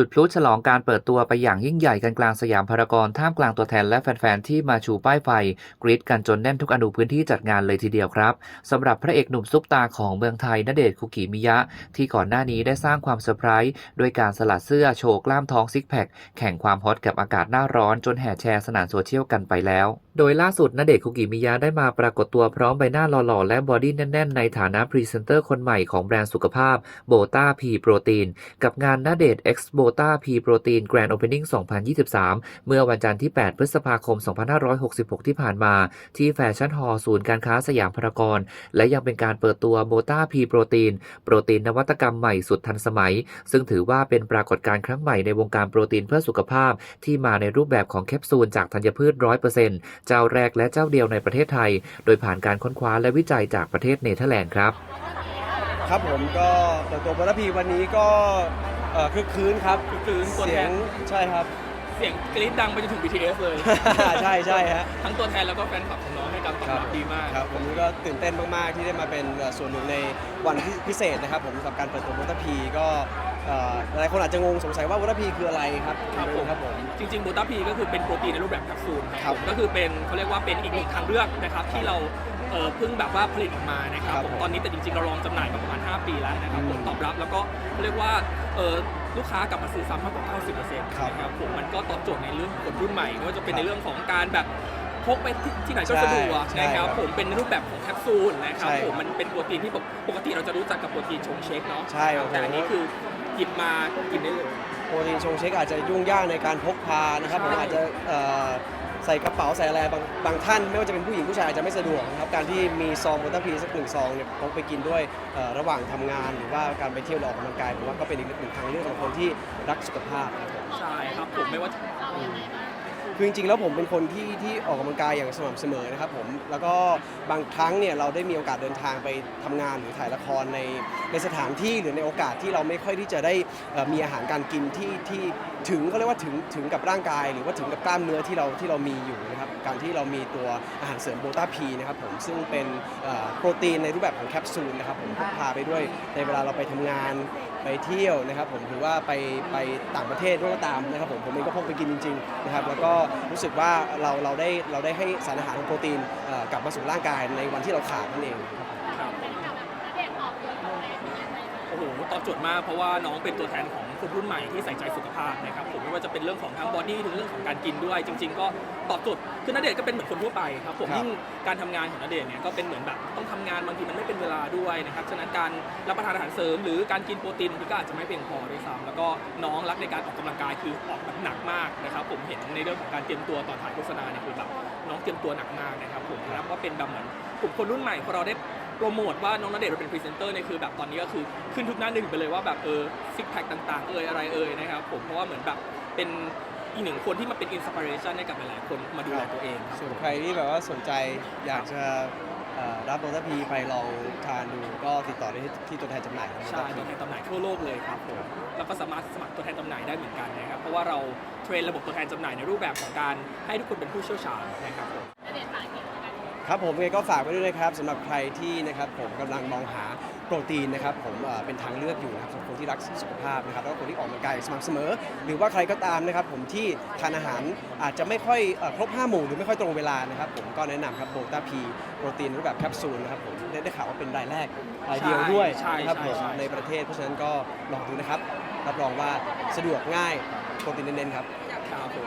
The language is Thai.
จุดพลุฉลองการเปิดตัวไปอย่างยิ่งใหญ่กันกลางสยามพารากอนท่ามกลางตัวแทนและแฟนๆ ที่มาชูป้ายไฟ กรีดกันจนแน่นทุกอนุพื้นที่จัดงานเลยทีเดียวครับสำหรับพระเอกหนุ่มซุปตาของเมืองไทยณเดชคุกิมิยะ ที่ก่อนหน้านี้ได้สร้างความเซอร์ไพรส์ด้วยการสลัดเสื้อโชว์กล้ามท้องซิกแพคแข่งความฮอตกับอากาศหน้าร้อนจนแห่แชร์สนานโซเชียลกันไปแล้วโดยล่าสุดณเดชคุกิมิยะได้มาปรากฏตัวพร้อมใบหน้าหล่อๆ และบอดี้แน่น ๆ ในฐานะพรีเซนเตอร์คนใหม่ของแบรนด์สุขภาพโบต้าพีโปรตีนกับงานณเดชน์ X b o t a P Protein Grand Opening 2023 เมื่อวันจันทร์ที่ 8 พฤษภาคม 2566 ที่ผ่านมา ที่แฟชั่นฮอลล์ศูนย์การค้าสยามพารากอนและยังเป็นการเปิดตัวโบต้าพีโปรตีนโปรตีนนวัตกรรมใหม่สุดทันสมัย ซึ่งถือว่าเป็นปรากฏการณ์ครั้งใหม่ในวงการโปรตีนเพื่อสุขภาพ ที่มาในรูปแบบของแคปซูลจากธัญพืช 100%เจ้าแรกและเจ้าเดียวในประเทศไทย โดยผ่านการค้นคว้าและวิจัยจากประเทศเนเธอร์แลนด์ครับ ครับผมก็เปิดตัวโบลพีวันนี้ก็ เอ่อคึกคืนครับคึกคืนตัวแทนเสียงใช่ครับ เสียงกรี๊ดดังไปจนถึง BTS เลย ใช่ใช่ฮะ ทั้งตัวแทนแล้วก็แฟนคลับของน้องให้การตอบรับดีมาก ครับผมก็ตื่นเต้นมากๆที่ได้มาเป็นเอ่อส่วนหนึ่งในวันพิพิเศษนะครับผมกับการเปิดตัวโบลพีก็เอ่อหลายคนอาจจะงงสงสัยว่าโบลพีคืออะไรครับครับผม ครับผม จริงๆบูตาพีก็คือเป็นโปรตีนในรูปแบบแคปซูลครับก็คือเป็นเขาเรียกว่าเป็นอีกหนึ่งทางเลือกนะครับที่เรา เอ่อเพิ่งแบบว่าผลิตออกมานะครับครับผมตอนนี้แต่จริงๆเราลองจำหน่ายมาประมาณ 5 ปีแล้วนะครับอืมผลตอบรับแล้วก็เขาเรียกว่าเอ่อลูกค้ากลับมาซื้อซ้ำมากกว่า 90%ครับนะครับผมมันก็ตอบโจทย์ในเรื่องของคนรุ่นใหม่ไม่ว่าจะเป็นครับในเรื่องของการแบบพกไปที่ที่ไหนก็ใช่สะดวกใช่นะคครัรับบผมเป็นรูปแบบของแคปซูลนะครับใช่ผมมันเป็นโปรตีนที่ปกปกติเราจะรู้จักกับโปรตีนชงเชคเนาะใช่ครับ แต่อันนี้คือหยิบมากินได้เลย โปรตีนชงเช็คอาจจะยุ่งยากในการพกพานะครับผมใช่อาจจะเอ่อ ใส่กระเป๋าใส่อะไรบางบางท่าน ไม่ว่าจะเป็นผู้หญิงผู้ชายอาจจะไม่สะดวกนะครับการที่มีซองโบลพีสักหนึ่งซองเนี่ยพกไปกินด้วยเอ่อระหว่างทำงาน หรือว่าการไปเที่ยวหรือออกกำลังกายผมว่าก็เป็นอีกหนึ่งทางเลือกของคนที่รักสุขภาพครับผมใช่ครับผมไม่ว่าคือจริงๆ แล้วผมเป็นคนที่ที่ออกกำลังกายอย่างสม่ำเสมอนะครับผม แล้วก็บางครั้งเนี่ยเราได้มีโอกาสเดินทางไปทำงานหรือถ่ายละครในในสถานที่หรือในโอกาสที่เราไม่ค่อยที่จะได้มีอาหารการกินที่ที่ถึงเขาเรียกว่าถึงถึงกับร่างกาย หรือว่าถึงกับกล้ามเนื้อที่เราที่เรามีอยู่นะครับการที่เรามีตัวอาหารเสริมโบต้าพีนะครับผมซึ่งเป็นโปรตีนในรูปแบบของแคปซูลนะครับผมพกพาไปด้วยในเวลาเราไปทำงานไปเที่ยวนะครับผมหรือว่าไปไปต่างประเทศด้วยก็ตามนะครับผมผมเองก็พกไปกินจริงๆนะครับแล้วก็รู้สึกว่าเราเราได้เราได้ให้สารอาหารของโปรตีนกลับมาสู่ร่างกายในวันที่เราขาดนั่นเองครับ โอ้โหตอบโจทย์มากเพราะว่าน้องเป็นตัวแทนของคนรุ่นใหม่ที่ใส่ใจสุขภาพนะครับผมไม่ว่าจะเป็นเรื่องของทั้งบอดี้ถึงเรื่องของการกินด้วย จริง ๆ ก็ตอบโจทย์คือณเดชน์ก็เป็นเหมือนคนทั่วไปครับผมครับยิ่งการทำงานของณเดชน์เนี่ยก็เป็นเหมือนแบบต้องทำงานบางทีมันไม่เป็นเวลาด้วยนะครับฉะนั้นการรับประทานอาหารเสริม หรือการกินโปรตีนบางทีก็อาจจะไม่เพียงพอด้วยซ้ำแล้วก็น้องรักในการออกกำลังกายคือออกแบบหนักมากนะครับผมเห็นในเรื่องของการเตรียมตัวตอนถ่ายโฆษณาเนี่ยคือแบบน้องเตรียมตัวหนักมากนะครับผมนับว่าเป็นแบบเหมือนกลุ่มคนรุ่นใหม่พอเราได้ โปรโมทว่าน้องณเดชน์มาเป็นพรีเซนเตอร์เนี่ยคือแบบตอนนี้ก็คือขึ้นทุกหน้าหนึ่งไปเลยว่าแบบเออซิกแพคต่างๆ เอ่ยอะไรเอ่ยนะครับผมเพราะว่าเหมือนแบบเป็นอีกหนึ่งคนที่มาเป็นอินสปิเรชันให้กับหลายๆคนมาดูแลตัวเองครับส่วนใครที่แบบว่าสนใจอยากจะเอ่อรับโบต้าพีไปลองทานดูก็ติดต่อได้ที่ที่ตัวแทนจำหน่ายของ ใช่ Bota ตัว Tea แทนจำหน่ายทั่วโลกเลยครับผมแล้วก็สามารถสมัครตัวแทนจำหน่ายได้เหมือนกันนะครับเพราะว่าเราเทรนระบบตัวแทนจำหน่ายในรูปแบบของการให้ทุกคนเป็นผู้เชี่ยวชาญนะครับผม ครับผมยังไงก็ฝากไว้ด้วยนะครับสำหรับใครที่นะครับผมกำลังมองหาโปรตีนนะครับผมเอ่อเป็นทางเลือกอยู่นะครับสำหรับคนที่รักสุขภาพนะครับแล้วก็คนที่ออกกำลังกายอย่างสม่ำเสมอ หรือว่าใครก็ตามนะครับผมที่ทานอาหารอาจจะไม่ค่อยเอ่อครบ5หมู่หรือไม่ค่อยตรงเวลานะครับผมก็แนะนำครับโบต้าพีโปรตีนรูปแบบแคปซูลนะครับผมได้ได้ข่าวว่าเป็นรายแรกรายเดียวด้วยใช่นะครับใช่ผมใช่ ในประเทศเพราะฉะนั้นก็ลองดูนะครับรับรองว่าสะดวกง่ายโปรตีนเน้นๆครับ ครับผม